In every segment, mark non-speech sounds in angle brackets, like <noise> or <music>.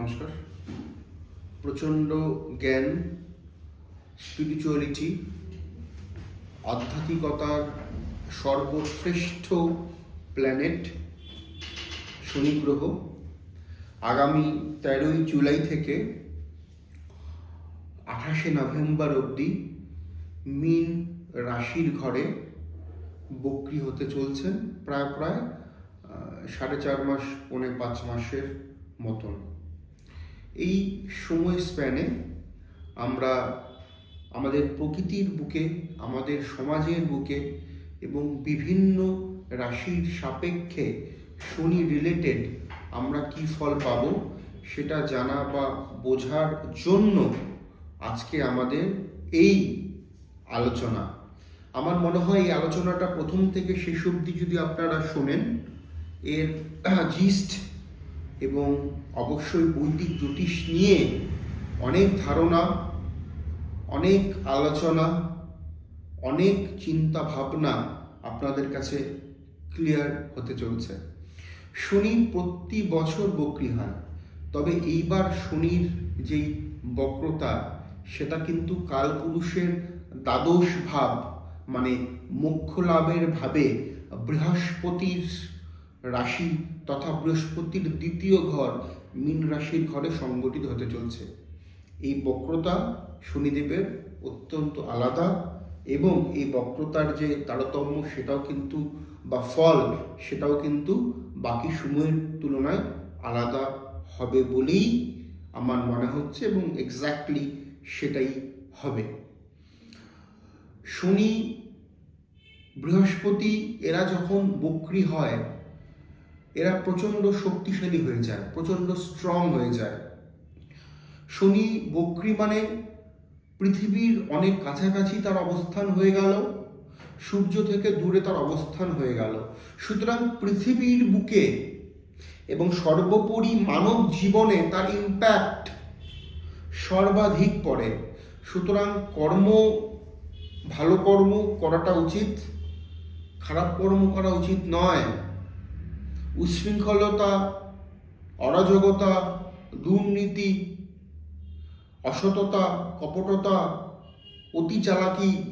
নমস্কার। প্রচণ্ড জ্ঞান, স্পিরিচুয়ালিটি, আধ্যাত্মিকতার সর্বশ্রেষ্ঠ প্ল্যানেট শনি গ্রহ, আগামী তেরোই জুলাই থেকে আঠাশে নভেম্বর অবধি মিন রাশির ঘরে বক্রি হতে চলছেন প্রায় প্রায় সাড়ে চার মাস, পৌনে পাঁচ মাসের মতন। এই সময় স্প্যানে আমরা আমাদের প্রকৃতির বুকে, আমাদের সমাজের বুকে এবং বিভিন্ন রাশির সাপেক্ষে শনি রিলেটেড আমরা কি ফল পাবো সেটা জানা বা বোঝার জন্য আজকে আমাদের এই আলোচনা। আমার মনে হয় এই আলোচনাটা প্রথম থেকে শেষ অবধি যদি আপনারা শোনেন, এর <clears throat> জিস্ট এবং অবশ্যই বৈদিক জ্যোতিষ নিয়ে অনেক ধারণা, অনেক আলোচনা, অনেক চিন্তা ভাবনা আপনাদের কাছে ক্লিয়ার হতে চলছে। শনি প্রতি বছর বক্রি হয়, তবে এইবার শনির যেই বক্রতা, সেটা কিন্তু কালপুরুষের দ্বাদশ ভাব মানে মোক্ষ লাভের ভাবে বৃহস্পতির রাশি তথা বৃহস্পতির দ্বিতীয় ঘর মীন রাশির ঘরে সংগঠিত হতে চলছে। এই বক্রতা শনিদেবের অত্যন্ত আলাদা এবং এই বক্রতার যে তারতম্য সেটাও কিন্তু বা ফল সেটাও কিন্তু বাকি সময়ের তুলনায় আলাদা হবে বলেই আমার মনে হচ্ছে এবং এক্স্যাক্টলি সেটাই হবে। শনি বৃহস্পতি এরা যখন বক্রি হয় এরা প্রচণ্ড শক্তিশালী হয়ে যায়, প্রচণ্ড স্ট্রং হয়ে যায়। শনি বক্রি মানে পৃথিবীর অনেক কাছাকাছি তার অবস্থান হয়ে গেল, সূর্য থেকে দূরে তার অবস্থান হয়ে গেল। সুতরাং পৃথিবীর বুকে এবং সর্বোপরি মানব জীবনে তার ইম্প্যাক্ট সর্বাধিক পড়ে। সুতরাং কর্ম, ভালো কর্ম করাটা উচিত, খারাপ কর্ম করা উচিত নয়। উচ্ছৃঙ্খলতা, অরাজকতা, দুর্নীতি, অসততা, কপটতা, অতি চালাকি,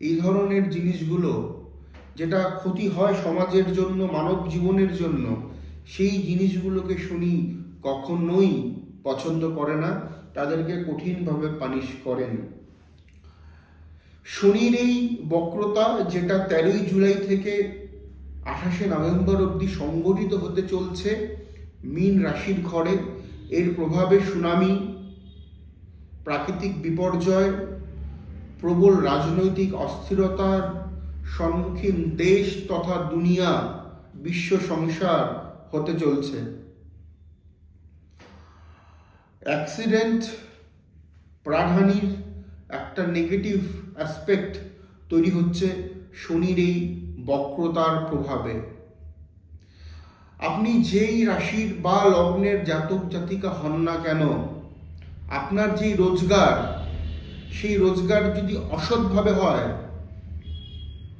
এই ধরনের জিনিসগুলো যেটা ক্ষতি হয় সমাজের জন্য, মানব জীবনের জন্য, সেই জিনিসগুলোকে শুনি কখনোই পছন্দ করে না, তাদেরকে কঠিনভাবে পানিশ করেন। শনির এই বক্রতা যেটা তেরোই জুলাই থেকে আঠাশে নভেম্বর অবধি সংগঠিত হতে চলছে মীন রাশির ঘরে। এর প্রভাবে সুনামি, প্রাকৃতিক বিপর্যয়, প্রবল রাজনৈতিক অস্থিরতার সম্মুখীন দেশ তথা দুনিয়া, বিশ্ব সংসার হতে চলছে। অ্যাক্সিডেন্ট প্রাণহানির একটা নেগেটিভ অ্যাসপেক্ট তৈরি হচ্ছে শনির এই বক্রতার প্রভাবে। আপনি যেই রাশির বা লগ্নের জাতক জাতিকা হন না কেন, আপনার যেই রোজগার, সেই রোজগার যদি অসৎভাবে হয়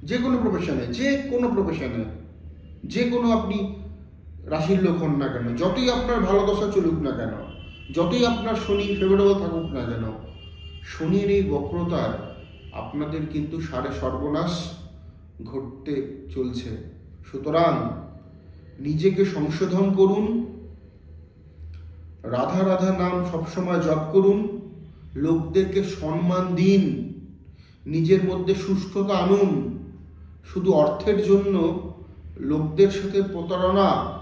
যে কোনো প্রফেশনে যে কোনো প্রফেশনে যে কোনো আপনি রাশির লোক হন না কেন, যতই আপনার ভালো দশা চলুক না কেন, যতই আপনার শনি ফেভারেবল থাকুক না কেন, শনির এই বক্রতার আপনাদের কিন্তু সারে সর্বনাশ ঘটতে চলছে। সুতরাং নিজেকে সংশোধন করুন। রাধা রাধা নাম সবসময় জপ করুন। লোকদেরকে সম্মান দিন। নিজের মধ্যে সুস্থতা আনুন। শুধু অর্থের জন্য লোকদের সাথে প্রতারণা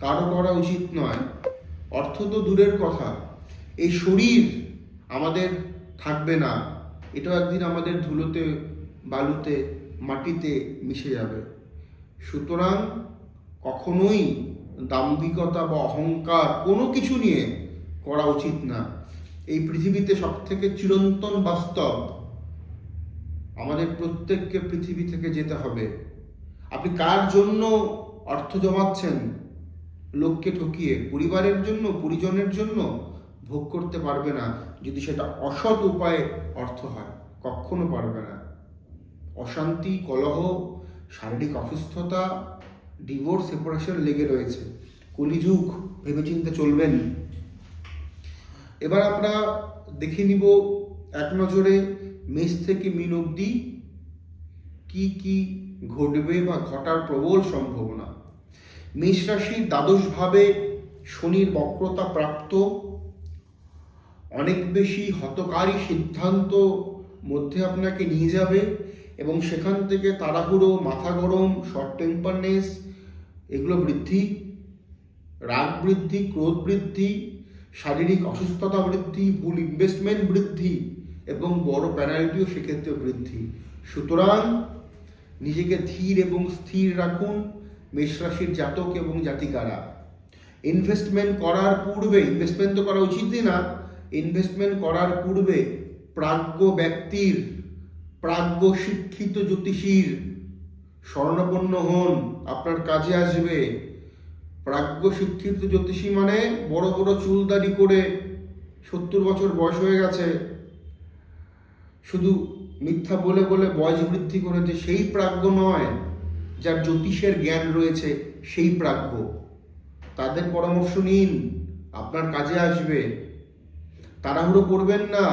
কারও করা উচিত নয়। অর্থ তো দূরের কথা। এই শরীর আমাদের থাকবে না। এটাও একদিন আমাদের ধুলোতে, বালুতে মাটিতে মিশে যাবে। সুতরাং কখনোই দাম্ভিকতা বা অহংকার কোনো কিছু নিয়ে করা উচিত না। এই পৃথিবীতে সব থেকে চিরন্তন বাস্তব আমাদের প্রত্যেককে পৃথিবী থেকে যেতে হবে। আপনি কার জন্য অর্থ জমাচ্ছেন? লোককে ঠকিয়ে, পরিবারের জন্য, পরিজনের জন্য ভোগ করতে পারবে না যদি সেটা অসৎ উপায়ে অর্থ হয়। কখনো পারবে না। অশান্তি, কলহ, শারীরিক অসুস্থতা ডিভোর্স সেপারেশন লেগে রয়েছে। কলিযুগ, ভেবেচিন্তে চলবেন এবার আমরা দেখে নিব এক নজরে মেষ থেকে মিন অবধি কি কি ঘটবে বা ঘটার প্রবল সম্ভাবনা। মেষ রাশির দ্বাদশভাবে শনির বক্রতা প্রাপ্ত। অনেক বেশি হতকারী সিদ্ধান্ত মধ্যে আপনাকে নিয়ে যাবে। এবং সেখান থেকে তাড়াহুড়ো, মাথা গরম শর্ট টেম্পারনেস এগুলো বৃদ্ধি, রাগ বৃদ্ধি, ক্রোধ বৃদ্ধি, শারীরিক অসুস্থতা বৃদ্ধি, ভুল ইনভেস্টমেন্ট বৃদ্ধি এবং বড় পেনাল্টিও সেক্ষেত্রে বৃদ্ধি। সুতরাং নিজেকে ধীর এবং স্থির রাখুন মেষ রাশির জাতক এবং জাতিকারা। ইনভেস্টমেন্ট করার পূর্বে ইনভেস্টমেন্ট তো করা উচিতই না ইনভেস্টমেন্ট করার পূর্বে প্রাজ্ঞ ব্যক্তির প্রাজ্ঞ শিক্ষিত জ্যোতিষীর স্বর্ণপন্ন হন, আপনার কাজে আসবে। প্রাজ্ঞ শিক্ষিত জ্যোতিষী মানে বড় বড় চুলদারি করে সত্তর বছর বয়স হয়ে গেছে। শুধু মিথ্যা বলে বলে বয়স বৃদ্ধি করেছে সেই প্রাজ্ঞ নয়, যার জ্যোতিষের জ্ঞান রয়েছে সেই প্রাজ্ঞ। তাদের পরামর্শ নিন, আপনার কাজে আসবে। তাড়াহুড়ো করবেন না,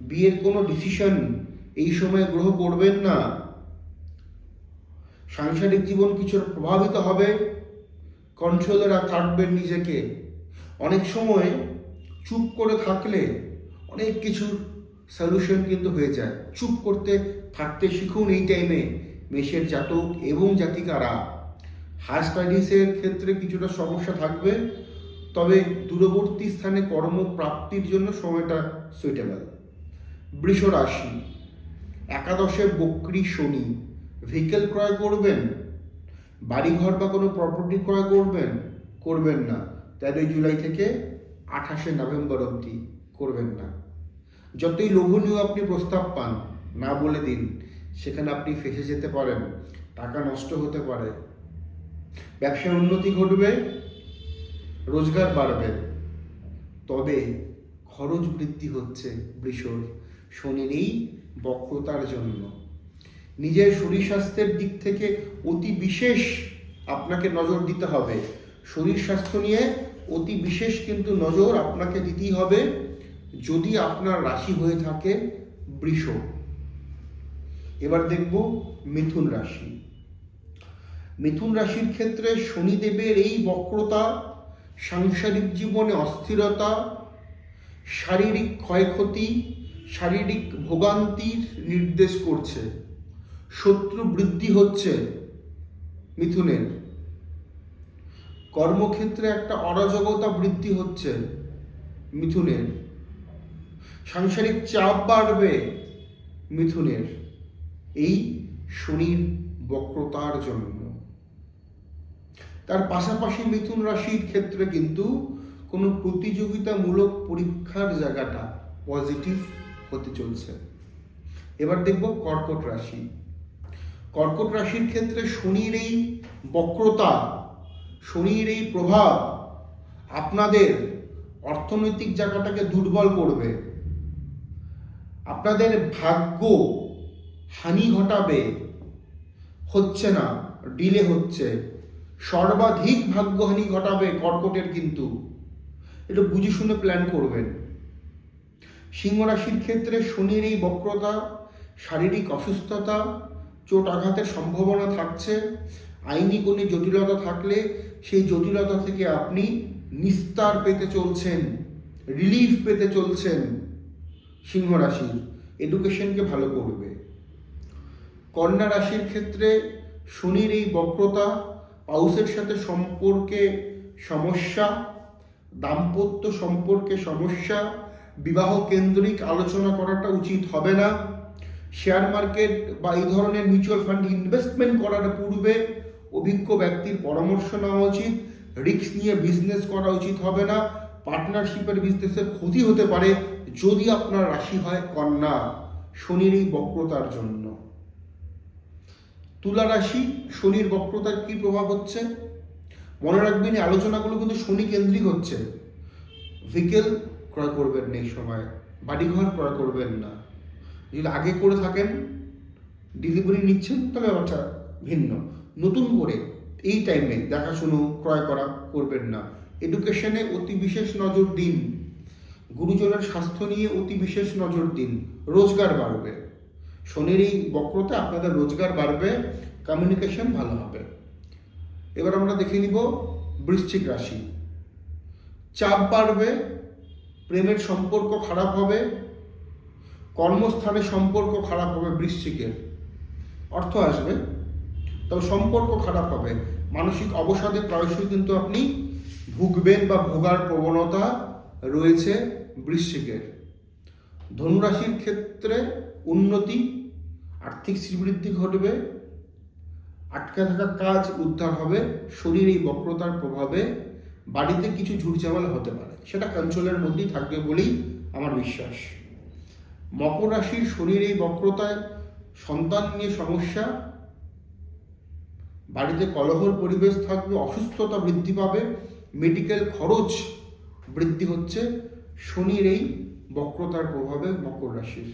বিয়ের কোনো ডিসিশন এই সময় গ্রহ করবেন না। সাংসারিক জীবন কিছু প্রভাবিত হবে। কন্ট্রোলে থাকবেন নিজেকে। অনেক সময় চুপ করে থাকলে অনেক কিছুর সলিউশন কিন্তু হয়ে যায়। চুপ করতে, থাকতে শিখুন এই টাইমে মেষের জাতক এবং জাতিকারা। হায়ার স্টাডিজের ক্ষেত্রে কিছুটা সমস্যা থাকবে, তবে দূরবর্তী স্থানে কর্মপ্রাপ্তির জন্য সময়টা সুইটেবল বৃষ রাশি একাদশে বক্রী শনি ভেহিকেল ক্রয় করবেন? বাড়িঘর বা কোনো প্রপার্টি ক্রয় করবেন? করবেন না। তেরোই জুলাই থেকে আঠাশে নভেম্বর অবধি করবেন না। যতই লোভনীয় আপনি প্রস্তাব পান, না বলে দিন, সেখানে আপনি ফেসে যেতে পারেন, টাকা নষ্ট হতে পারে। ব্যবসায় উন্নতি ঘটবে, রোজগার বাড়বে। তবে খরচ বৃদ্ধি হচ্ছে বৃষর শনির এই বক্রতার জন্য। নিজের শরীর স্বাস্থ্যের দিক থেকে অতি বিশেষ আপনাকে নজর দিতে হবে। শরীর স্বাস্থ্য নিয়ে অতি বিশেষ কিন্তু নজর আপনাকে দিতেই হবে যদি আপনার রাশি হয়ে থাকে বৃষ। এবার দেখব মিথুন রাশি। মিথুন রাশির ক্ষেত্রে শনিদেবের এই বক্রতা, সাংসারিক জীবনে অস্থিরতা, শারীরিক ক্ষয়ক্ষতি শারীরিক ভোগান্তির নির্দেশ করছে। শত্রু বৃদ্ধি হচ্ছে মিথুনের। কর্মক্ষেত্রে একটা অরাজকতা বৃদ্ধি হচ্ছে মিথুনের। সাংসারিক চাপ বাড়বে মিথুনের। এই শনির বক্রতার জন্য। তার পাশাপাশি মিথুন রাশির ক্ষেত্রে কিন্তু কোনো প্রতিযোগিতামূলক পরীক্ষার জায়গাটা পজিটিভ হতে চলছে। এবার দেখব কর্কট রাশি। কর্কট রাশির ক্ষেত্রে শনির এই বক্রতা, শনির এই প্রভাব আপনাদের অর্থনৈতিক জায়গাটাকে দুর্বল করবে। আপনাদের ভাগ্য হানি ঘটাবে। হচ্ছে না, ডিলে হচ্ছে। সর্বাধিক ভাগ্যহানি ঘটাবে কর্কটের কিন্তু। এটা বুঝে শুনে প্ল্যান করবেন। সিংহ রাশির ক্ষেত্রে শনির এই বক্রতা, শারীরিক অসুস্থতা, চোট আঘাতের সম্ভাবনা থাকছে। আইনি কোনো জটিলতা থাকলে সেই জটিলতা থেকে আপনি নিস্তার পেতে চলছেন রিলিফ পেতে চলছেন সিংহ রাশির। এডুকেশনকে ভালো করবে। কন্যা রাশির ক্ষেত্রে শনির এই বক্রতা পাউসের সাথে সম্পর্কে সমস্যা, দাম্পত্য সম্পর্কে সমস্যা বিবাহ কেন্দ্রিক আলোচনা করাটা উচিত হবে না। শেয়ার মার্কেট বা এই ধরনের মিউচুয়াল ফান্ড ইনভেস্টমেন্ট করার পূর্বে অভিজ্ঞ ব্যক্তির পরামর্শ নেওয়া উচিত। রিস্ক নিয়ে বিজনেস করা উচিত হবে না। পার্টনারশিপের বিজনেসের ক্ষতি হতে পারে যদি আপনার রাশি হয় কন্যা, শনির এই বক্রতার জন্য। তুলা রাশি, শনির বক্রতার কি প্রভাব হচ্ছে? মনে রাখবেন, এই আলোচনাগুলো কিন্তু শনি কেন্দ্রিক হচ্ছে। ভেহিকেল ক্রয় করবেন না এই সময়, বাড়িঘর ক্রয় করবেন না। যদি আগে করে থাকেন ডেলিভারি নিচ্ছেন, তাহলে ব্যাপারটা ভিন্ন। নতুন করে এই টাইমে দেখাশুনো, ক্রয় করা করবেন না। এডুকেশনে অতি বিশেষ নজর দিন। গুরুজনের স্বাস্থ্য নিয়ে অতি বিশেষ নজর দিন। রোজগার বাড়বে। শনির এই বক্রতে আপনাদের রোজগার বাড়বে কমিউনিকেশন ভালো হবে। এবার আমরা দেখে নিব বৃশ্চিক রাশি। চাপ বাড়বে প্রেমের সম্পর্ক খারাপ হবে, কর্মস্থানে সম্পর্ক খারাপ হবে বৃশ্চিকের। অর্থ আসবে, তবে সম্পর্ক খারাপ হবে। মানসিক অবসাদে প্রায়শই কিন্তু আপনি ভুগবেন বা ভোগার প্রবণতা রয়েছে বৃশ্চিকের। ধনুরাশির ক্ষেত্রে উন্নতি, আর্থিক শ্রীবৃদ্ধি ঘটবে, আটকে থাকা কাজ উদ্ধার হবে, শরীর এই বক্রতার প্রভাবে বাড়িতে কিছু ঝুটঝামেলা হতে পারে, সেটা কন্ট্রোলের মধ্যেই থাকবে বলেই আমার বিশ্বাস। মকর রাশির শরীর এই বক্রতায় সন্তান নিয়ে সমস্যা, বাড়িতে কলহর পরিবেশ থাকবে, অসুস্থতা বৃদ্ধি পাবে মেডিকেল খরচ বৃদ্ধি হচ্ছে, শনির এই বক্রতার প্রভাবে মকর রাশির।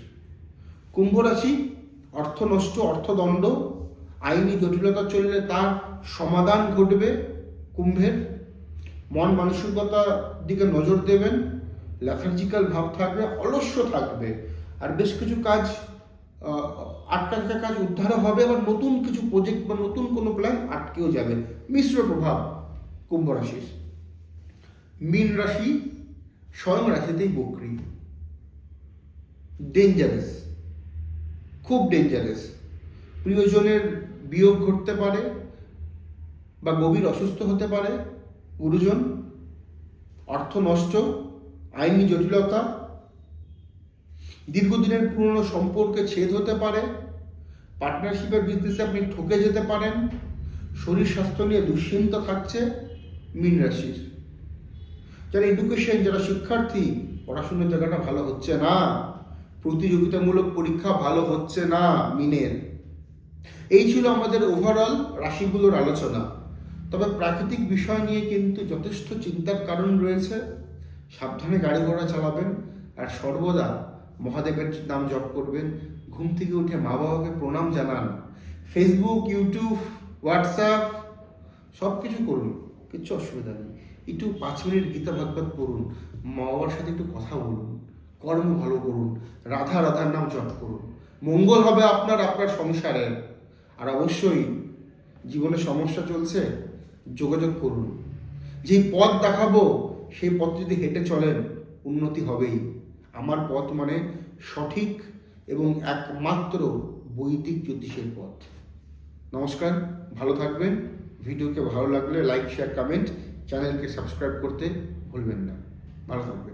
কুম্ভ রাশি, অর্থ নষ্ট অর্থদণ্ড আইনি জটিলতা চললে তার সমাধান ঘটবে কুম্ভের। মন মানসিকতার দিকে নজর দেবেন লেথার্জিক্যাল ভাব থাকবে অলস্য থাকবে। আর বেশ কিছু কাজ আহ, আটকা থাকা কাজ উদ্ধার হবে আবার নতুন কিছু প্রজেক্ট বা নতুন কোনো প্ল্যান আটকেও যাবে। মিশ্র প্রভাব কুম্ভ রাশির। মীন রাশি স্বয়ং রাশিতেই বকরি। ডেঞ্জারাস খুব ডেঞ্জারাস প্রিয়জনের বিয়োগ ঘটতে পারে বা গভীর অসুস্থ হতে পারে। গুরুজন অর্থ নষ্ট আইনি জটিলতা, দীর্ঘদিনের পুরনো সম্পর্কে ছেদ হতে পারে পার্টনারশিপের বিজনেসে আপনি ঠকে যেতে পারেন, শরীর স্বাস্থ্য নিয়ে দুশ্চিন্তা থাকছে, মীন রাশির। যারা এডুকেশন যারা শিক্ষার্থী, পড়াশোনার জায়গাটা ভালো হচ্ছে না, প্রতিযোগিতামূলক পরীক্ষা ভালো হচ্ছে না, মিনের। এই ছিল আমাদের ওভারঅল রাশিগুলোর আলোচনা। তবে প্রাকৃতিক বিষয় নিয়ে কিন্তু যথেষ্ট চিন্তার কারণ রয়েছে। সাবধানে গাড়ি ঘোড়া চালাবেন আর সর্বদা মহাদেবের নাম জপ করবেন। ঘুম থেকে উঠে মা বাবাকে প্রণাম জানান। ফেসবুক ইউটিউব হোয়াটসঅ্যাপ সব কিছু করুন, কিচ্ছু অসুবিধা নেই। একটু পাঁচ মিনিট গীতা ভাগবত পড়ুন, মা বাবার সাথে একটু কথা বলুন, কর্ম ভালো করুন, রাধা রাধার নাম জপ করুন। মঙ্গল হবে আপনার আপনার সংসারের। আর অবশ্যই জীবনে সমস্যা চলছে যোগাযোগ করুন। যে পথ দেখাবো, সেই পথ যদি হেঁটে চলেন, উন্নতি হবেই। আমার পথ মানে সঠিক এবং একমাত্র বৈদিক জ্যোতিষের পথ। নমস্কার, ভালো থাকবেন। ভিডিওকে ভালো লাগলে লাইক শেয়ার কমেন্ট চ্যানেলকে সাবস্ক্রাইব করতে ভুলবেন না। ভালো থাকবেন।